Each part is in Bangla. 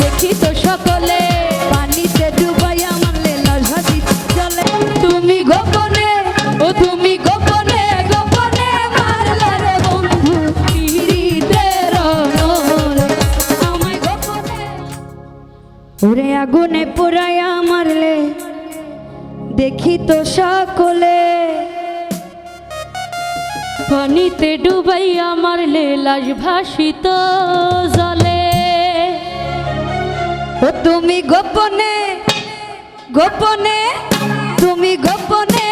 দেখি তো সকলে। পানিতে ওরে আগুনে মারলে, দেখি তো সকলে। পানিতে ডুবাইয়া মারলে, লাশ ভাসিত জলে তুমি গোপনে গোপনে তুমি গোপনে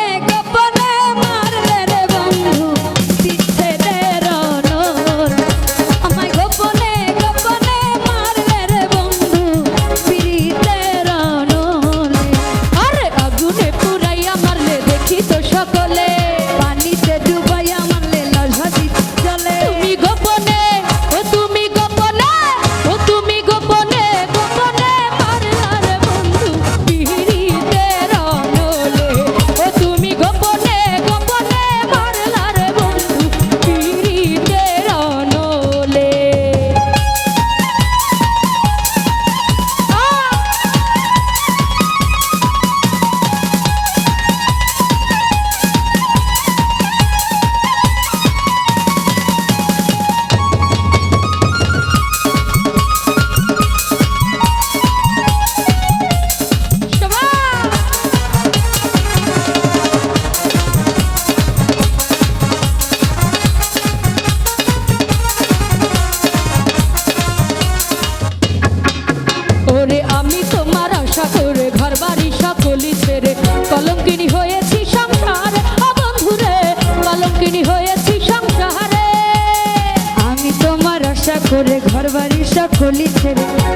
গলি ছেড়ে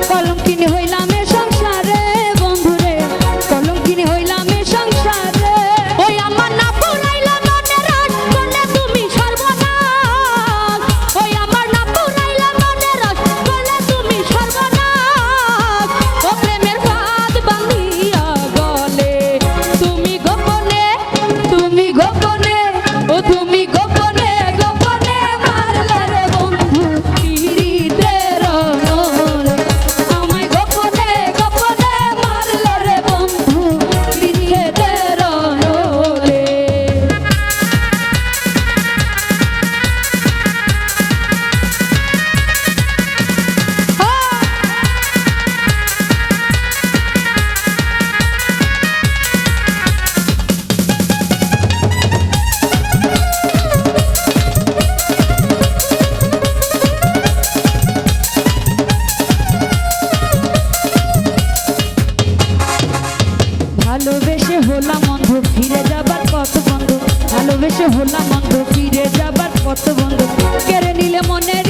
ভালোবেসে হলাম অন্ধ ফিরে যাবার পথ বন্ধ। কেড়ে নিলে মনের